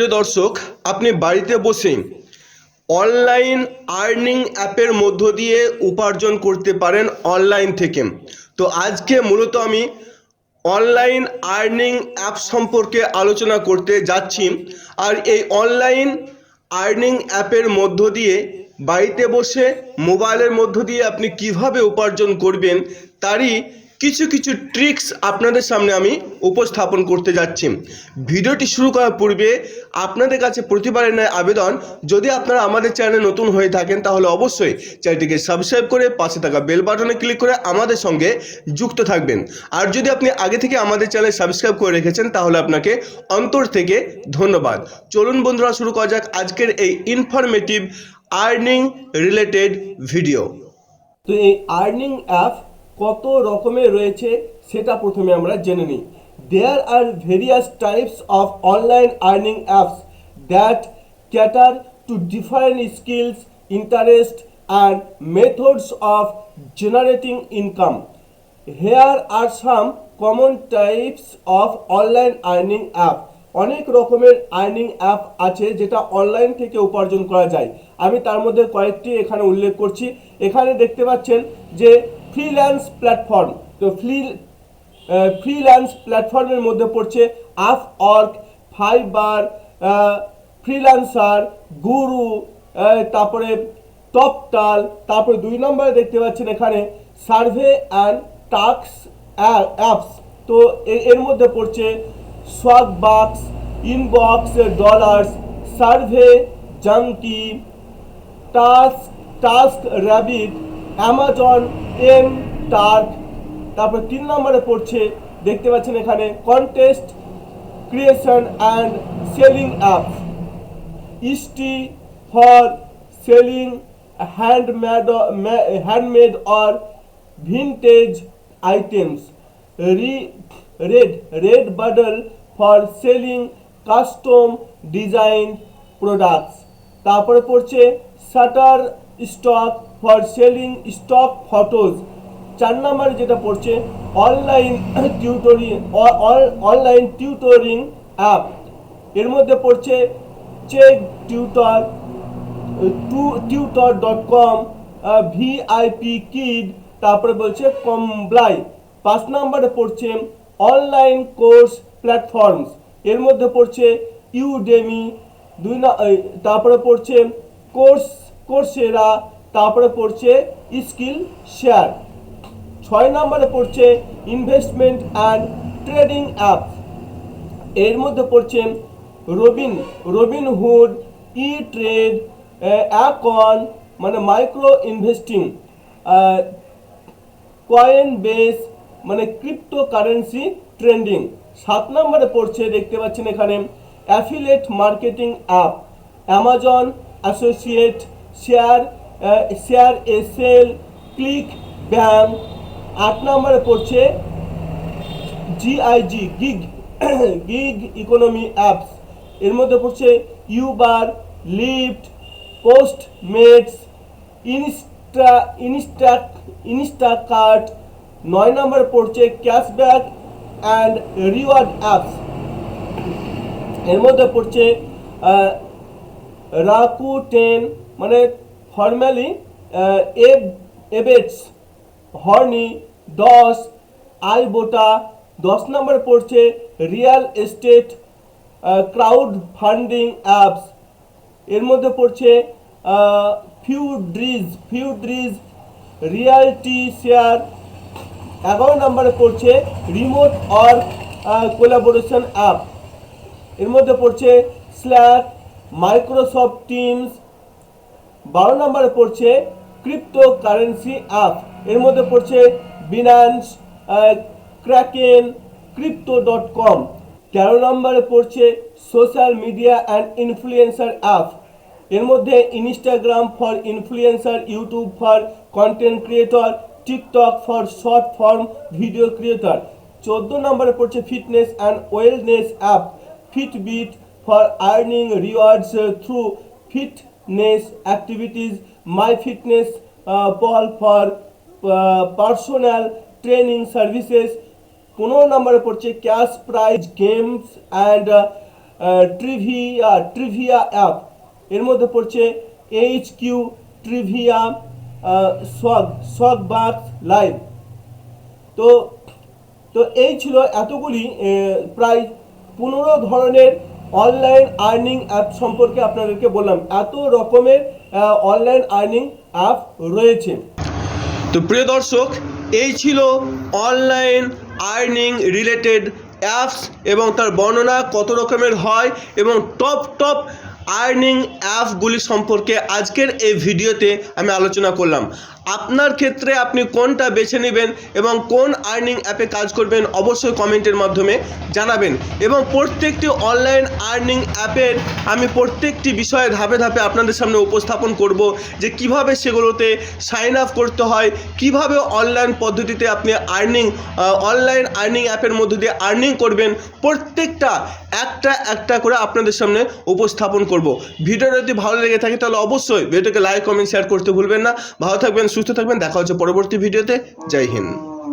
প্রিয় দর্শক, আপনি বাড়িতে বসে অনলাইন আর্নিং অ্যাপের মধ্য দিয়ে উপার্জন করতে পারেন অনলাইন থেকে। তো আজকে মূলত আমি অনলাইন আর্নিং অ্যাপ সম্পর্কে আলোচনা করতে যাচ্ছি। আর এই অনলাইন আর্নিং অ্যাপের মধ্য দিয়ে বাড়িতে বসে মোবাইলের মধ্য দিয়ে আপনি কীভাবে উপার্জন করবেন, তারই কিছু কিছু ট্রিক্স আপনাদের সামনে আমি উপস্থাপন করতে যাচ্ছি। ভিডিওটি শুরু করার পূর্বে আপনাদের কাছে প্রতিবারের ন্যায় আবেদন। যদি আপনারা আমাদের চ্যানেলে নতুন হয়ে থাকেন, তাহলে অবশ্যই চ্যানেলটিকে সাবস্ক্রাইব করে পাশে থাকা বেল বাটনে ক্লিক করে আমাদের সঙ্গে যুক্ত থাকবেন। আর যদি আপনি আগে থেকে আমাদের চ্যানেল সাবস্ক্রাইব করে রেখেছেন, তাহলে আপনাকে অন্তর থেকে ধন্যবাদ। চলুন বন্ধুরা, শুরু করা যাক আজকের এই ইনফরমেটিভ আর্নিং রিলেটেড ভিডিও তো এই আর্নিং অ্যাপ কত রকমের রয়েছে সেটা প্রথমে আমরা জেনে নিই। There are various types of online earning apps that cater to different skills interest and methods of generating income here are some common types of online earning app অনেক রকমের আর্নিং অ্যাপ আছে যেটা অনলাইন থেকে উপার্জন করা যায়। আমি তার মধ্যে কয়েকটি এখানে উল্লেখ করছি। এখানে দেখতে পাচ্ছেন যে ফ্রিল্যান্স প্ল্যাটফর্ম তো ফ্রি ফ্রিল্যান্স প্ল্যাটফর্মের মধ্যে পড়ছে আপ অর্ক ফাইবার ফ্রিল্যান্সার গুরু তারপরে টপটাল তারপরে দুই নম্বরে দেখতে পাচ্ছেন এখানে সার্ভে অ্যান্ড টাক্স অ্যাপস তো এর মধ্যে পড়ছে Swagbucks InboxDollars Survey Junkie task TaskRabbit Amazon M Turk তারপর তিন নম্বরে পড়ছে, দেখতে পাচ্ছেন এখানে contest creation and selling app ইস্টি for selling handmade handmade or vintage items re red Redbubble for selling custom design products তারপরে পড়ছে Shutterstock for selling stock photos চার নম্বরে যেটা পড়ছে online tutoring online tutoring app এর মধ্যে পড়ছে Chegg tutor to tutor dot com VIP kid তারপরে বলছে কমব্লাই পাঁচ নম্বরে পড়ছে অনলাইন কোর্স প্ল্যাটফর্মস এর মধ্যে পড়ছে ইউডেমি দুই না তারপরে পড়ছে কোর্স কোর্সেরা তারপরে পড়ছে স্কিল শেয়ার ছয় নম্বরে পড়ছে ইনভেস্টমেন্ট অ্যান্ড ট্রেডিং অ্যাপ এর মধ্যে পড়ছে Robin Robinhood E trade Acorns মানে মাইক্রো ইনভেস্টিং কয়েন বেস মানে ক্রিপ্টো কারেন্সি ট্রেন্ডিং সাত নম্বরে পড়ছে, দেখতে পাচ্ছেন এখানে affiliate marketing app Amazon associate share ShareASale ClickBank আট নম্বরে পড়ছে GIG gig gig economy apps এর মধ্যে পড়ছে Uber Lyft Postmates insta insta Instacart নয় নম্বরে পড়ছে ক্যাশব্যাক অ্যান্ড রিওয়ার্ড অ্যাপস এর মধ্যে পড়ছে রাকু টেন মানে ফর্মালি এব, এবেটস, হর্নি, দশ আইবোটা দশ নম্বর পড়ছে, real estate crowd funding apps. এর মধ্যে পড়ছে ফিউড্রিজ ফিউড্রিজ, রিয়ালটি শেয়ার এগারো নম্বরে পড়ছে রিমোট অর কোলাবোরেশন অ্যাপ। এর মধ্যে পড়ছে স্ল্যাক, মাইক্রোসফট টিমস। বারো নম্বরে পড়ছে ক্রিপ্টো কারেন্সি অ্যাপ। এর মধ্যে পড়ছে Binance Kraken crypto dot com তেরো নম্বরে পড়ছে social media and influencer app. এর মধ্যে Instagram for influencer YouTube for content creator TikTok for short form video creator চোদ্দ নম্বরে পড়ছে fitness and wellness app Fitbit for earning rewards through fitness activities MyFitnessPal for personal training services পনেরো নম্বরে পড়ছে cash prize games and trivia trivia app এর মধ্যে পড়ছে H Q trivia swag সগ বাক্স লাইভ তো তো এই ছিল এতগুলি প্রায় পনেরো ধরনের অনলাইন আর্নিং অ্যাপ সম্পর্কে আপনাদেরকে বললাম। এত রকমের অনলাইন আর্নিং অ্যাপ রয়েছে। তো প্রিয় দর্শক, এই ছিল অনলাইন আর্নিং রিলেটেড অ্যাপস এবং তার বর্ণনা কত রকমের হয় এবং টপ টপ আর্নিং অ্যাপগুলি সম্পর্কে আজকের এই ভিডিওতে আমি আলোচনা করলাম। আপনার ক্ষেত্রে আপনি কোনটা বেছে নেবেন এবং কোন আর্নিং অ্যাপে কাজ করবেন অবশ্যই কমেন্টের মাধ্যমে জানাবেন। এবং প্রত্যেকটি অনলাইন আর্নিং অ্যাপের আমি প্রত্যেকটি বিষয়ে ধাপে ধাপে আপনাদের সামনে উপস্থাপন করব যে কীভাবে সেগুলোতে সাইন আপ করতে হয়, কীভাবে অনলাইন পদ্ধতিতে আপনি আর্নিং অনলাইন আর্নিং অ্যাপের মধ্য দিয়ে আর্নিং করবেন, প্রত্যেকটা একটা একটা করে আপনাদের সামনে উপস্থাপন করব। ভিডিওটা যদি ভালো লেগে থাকে তাহলে অবশ্যই ভিডিওকে লাইক কমেন্ট শেয়ার করতে ভুলবেন না। ভালো থাকবেন সুস্থ থাকবেন। দেখা হচ্ছে পরবর্তী ভিডিওতে। জয় হিন্দ।